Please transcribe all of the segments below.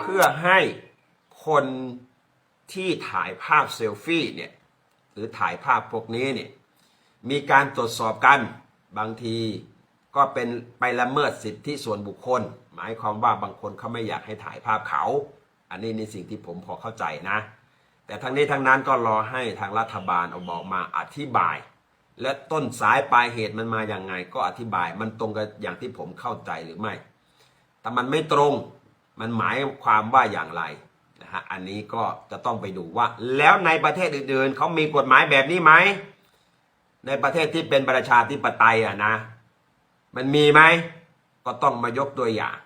เพื่อให้คนที่ถ่ายภาพเซลฟี่เนี่ยหรือถ่ายภาพพวกนี้เนี่ยมีการตรวจสอบกันบางทีก็เป็นไปละเมิดสิทธิส่วนบุคคล หมายความว่าบางคนเขาไม่อยากให้ถ่ายภาพเขา อันนี้ในสิ่งที่ผมพอเข้าใจนะ แต่ทั้งนี้ทั้งนั้นก็รอให้ทางรัฐบาลเอาบอกมาอธิบาย และต้นสายปลายเหตุมันมาอย่างไง ก็อธิบายมันตรงกับอย่างที่ผมเข้าใจหรือไม่ แต่มันไม่ตรง มันหมายความว่าอย่างไรนะฮะอันนี้ก็จะต้องไปดูว่า แล้วในประเทศอื่นๆเขามีกฎหมายแบบนี้ไหมในประเทศที่เป็นประชาธิปไตยอะนะ มันมีไหมก็ต้องมายกตัวอย่าง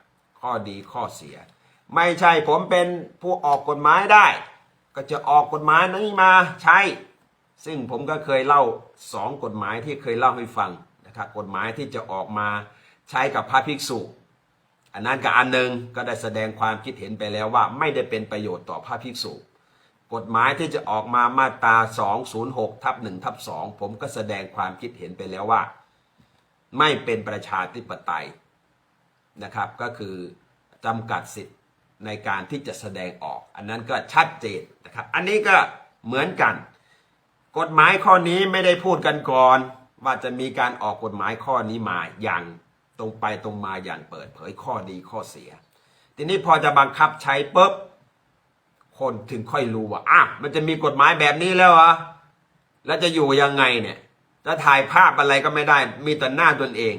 ข้อดีข้อเสีย ไม่ใช่ผมเป็นผู้ออกกฎหมายได้ ก็จะออกกฎหมายนี้มาใช้ ซึ่งผมก็เคยเล่าสองกฎหมายที่เคยเล่าให้ฟังนะครับกฎหมายที่จะออกมาใช้กับพระภิกษุ อันนั้นกับอันหนึ่งก็ได้แสดงความคิดเห็นไปแล้วว่าไม่ได้เป็นประโยชน์ต่อพระภิกษุ กฎหมายที่จะออกมามาตรา 206ทับ1ทับ2ผมก็แสดงความคิดเห็นไปแล้วว่า ไม่เป็นประชาธิปไตยนะครับ ก็คือจำกัดสิทธิ์ในการที่จะแสดงออก อันนั้นก็ชัดเจนนะครับ อันนี้ก็เหมือนกัน กฎหมายข้อนี้ไม่ได้พูดกันก่อน ว่าจะมีการออกกฎหมายข้อนี้มาอย่าง ตรงไปตรงมาอย่างเปิดเผยข้อดีข้อเสีย ทีนี้พอจะบังคับใช้ปุ๊บคนถึงค่อยรู้ว่าอะมันจะมีกฎหมายแบบนี้แล้วเหรอแล้วจะอยู่ยังไงเนี่ยจะถ่ายภาพอะไรก็ไม่ได้ มีแต่หน้าตนเอง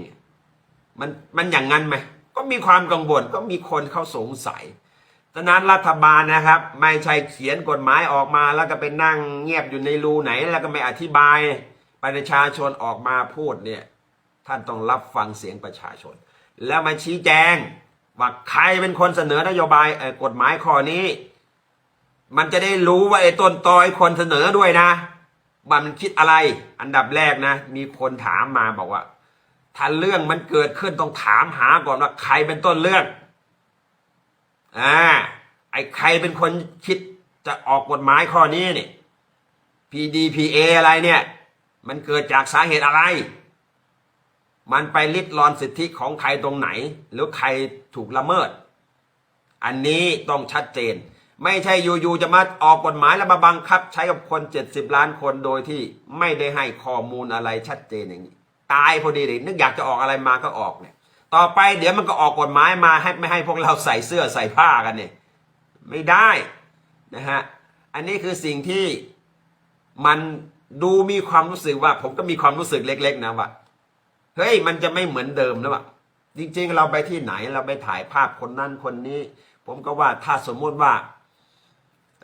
มันมันอย่างนั้นไหมก็มีความกังวลก็มีคนเขาสงสัยฉะนั้นรัฐบาลนะครับ ไม่ใช่เขียนกฎหมายออกมา แล้วก็ไปนั่งเงียบอยู่ในรูไหน แล้วก็ไม่อธิบายประชาชนออกมาพูดเนี่ย ท่านต้องรับฟังเสียงประชาชน แล้วมาชี้แจงว่าใครเป็นคนเสนอนโยบายกฎหมายข้อนี้ มันจะได้รู้ว่าไอ้ต้นตอไอ้คนเสนอด้วยนะว่ามันคิดอะไร อันดับแรกนะ มีคนถามมาบอกว่า ถ้าเรื่องมันเกิดขึ้นต้องถามหาก่อนว่าใครเป็นต้นเรื่องอ่าไอ้ใครเป็นคนคิดจะออกกฎหมายข้อนี้เนี่ย PDPA อะไรเนี่ย มันเกิดจากสาเหตุอะไร มันไปลิดรอนสิทธิของใครตรงไหน หรือใครถูกละเมิด อันนี้ต้องชัดเจน ไม่ใช่อยู่ๆจะมาออกกฎหมายแล้วมาบังคับ ใช้กับคน 70 ล้านคนโดยที่ไม่ได้ให้ข้อมูลอะไรชัดเจนอย่างนี้ ตายพอดีเลยนึกอยากจะออกอะไรมาก็ออกเนี่ย ต่อไปเดี๋ยวมันก็ออกกฎหมายมาให้ไม่ให้พวกเราใส่เสื้อใส่ผ้ากันเนี่ยไม่ได้นะฮะอันนี้คือสิ่งที่มันดูมีความรู้สึกว่า ผมก็มีความรู้สึกเล็ก ๆ นะว่า เฮ้ยมันจะไม่เหมือนเดิมแล้วอะจริง ๆ เราไปที่ไหนเราไปถ่ายภาพคนนั้นคนนี้ ผมก็ว่าถ้าสมมติว่า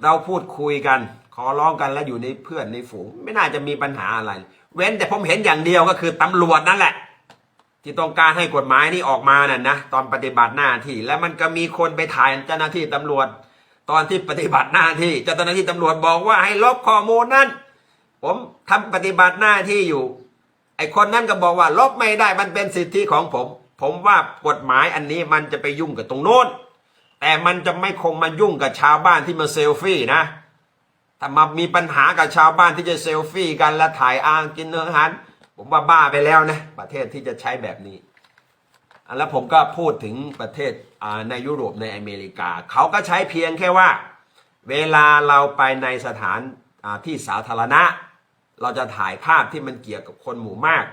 เราพูดคุยกัน ขอร้องกันแล้วอยู่ในเพื่อนในฝูง ไม่น่าจะมีปัญหาอะไร เว้นแต่ผมเห็นอย่างเดียวก็คือตำรวจนั่นแหละ ที่ต้องการให้กฎหมายนี้ออกมาน่ะนะตอนปฏิบัติหน้าที่ แล้วมันก็มีคนไปถ่ายเจ้าหน้าที่ตำรวจ ตอนที่ปฏิบัติหน้าที่เจ้าหน้าที่ตำรวจบอกว่าให้ลบข้อมูลนั้นผมทำปฏิบัติหน้าที่อยู่ ไอคนนั้นก็บอกว่าลบไม่ได้มันเป็นสิทธิของผม ผมว่ากฎหมายอันนี้มันจะไปยุ่งกับตรงโน้น แต่มันจะไม่คงมายุ่งกับชาวบ้านที่มาเซลฟี่นะถ้ามามีปัญหากับชาวบ้านที่จะเซลฟี่กันและถ่ายอ้างกินเนื้อหารผมว่าบ้าไปแล้วนะประเทศที่จะใช้แบบนี้อะแล้วผมก็พูดถึงประเทศในยุโรปในอเมริกา เขาก็ใช้เพียงแค่ว่า เวลาเราไปในสถานที่สาธารณะ เราจะถ่ายภาพที่มันเกี่ยวกับคนหมู่มาก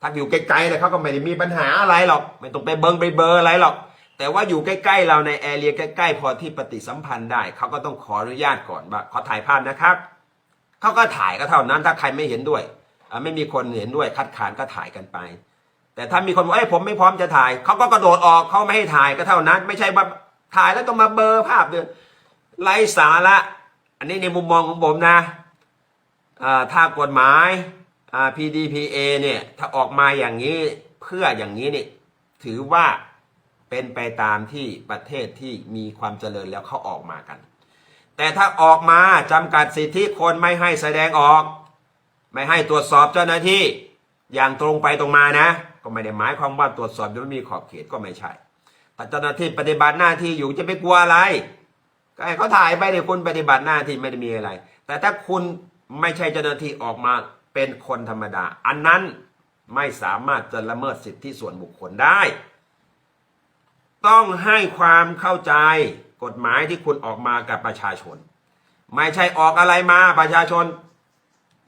ถ้าอยู่ไกลๆเลยเขาก็ไม่ได้มีปัญหาอะไรหรอก ไม่ต้องไปเบิงไปเบอร์อะไรหรอก แต่ว่าอยู่ใกล้ๆเราในแอเรียใกล้ๆ พอที่ปฏิสัมพันธ์ได้เขาก็ต้องขออนุญาตก่อนว่าขอถ่ายภาพนะครับเขาก็ถ่ายก็เท่านั้น ถ้าใครไม่เห็นด้วยไม่มีคนเห็นด้วยคัดค้านก็ถ่ายกันไป แต่ถ้ามีคนบอกเอ้ยผมไม่พร้อมจะถ่ายเขาก็กระโดดออกเขาไม่ให้ถ่ายก็เท่านั้น ไม่ใช่ว่าถ่ายแล้วต้องมาเบอร์ภาพเดือนไร้สาระอันนี้ในมุมมองของผมนะ ถ้ากฎหมาย PDPA เนี่ยถ้าออกมาอย่างนี้เพื่ออย่างนี้นี่ถือว่าเป็นไปตามที่ประเทศที่มีความเจริญแล้วเขาออกมากัน แต่ถ้าออกมาจำกัดสิทธิคนไม่ให้แสดงออก ไม่ให้ตรวจสอบเจ้าหน้าที่อย่างตรงไปตรงมานะ ก็ไม่ได้หมายความว่าตรวจสอบโดยไม่มีขอบเขตก็ไม่ใช่แต่เจ้าหน้าที่ปฏิบัติหน้าที่อยู่จะไปกลัวอะไรก็ให้เขาถ่ายไปเดี๋ยวคุณปฏิบัติหน้าที่ไม่ได้มีอะไร แต่ถ้าคุณ ไม่ใช่เจ้าหน้าที่ออกมาเป็นคนธรรมดา อันนั้นไม่สามารถจะละเมิดสิทธิส่วนบุคคลได้ ต้องให้ความเข้าใจกฎหมายที่คุณออกมากับประชาชน ไม่ใช่ออกอะไรมาประชาชน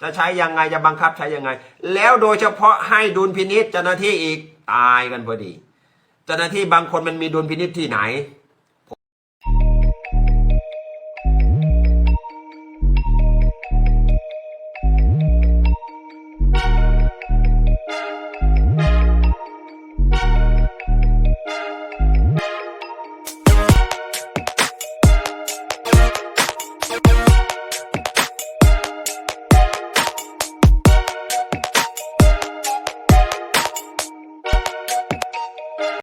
จะใช้ยังไงจะบังคับใช้ยังไง แล้วโดยเฉพาะให้ดุลพินิษเจ้าหน้าที่อีกตายกันพอดี เจ้าหน้าที่บางคนมันมีดุลพินิษที่ไหน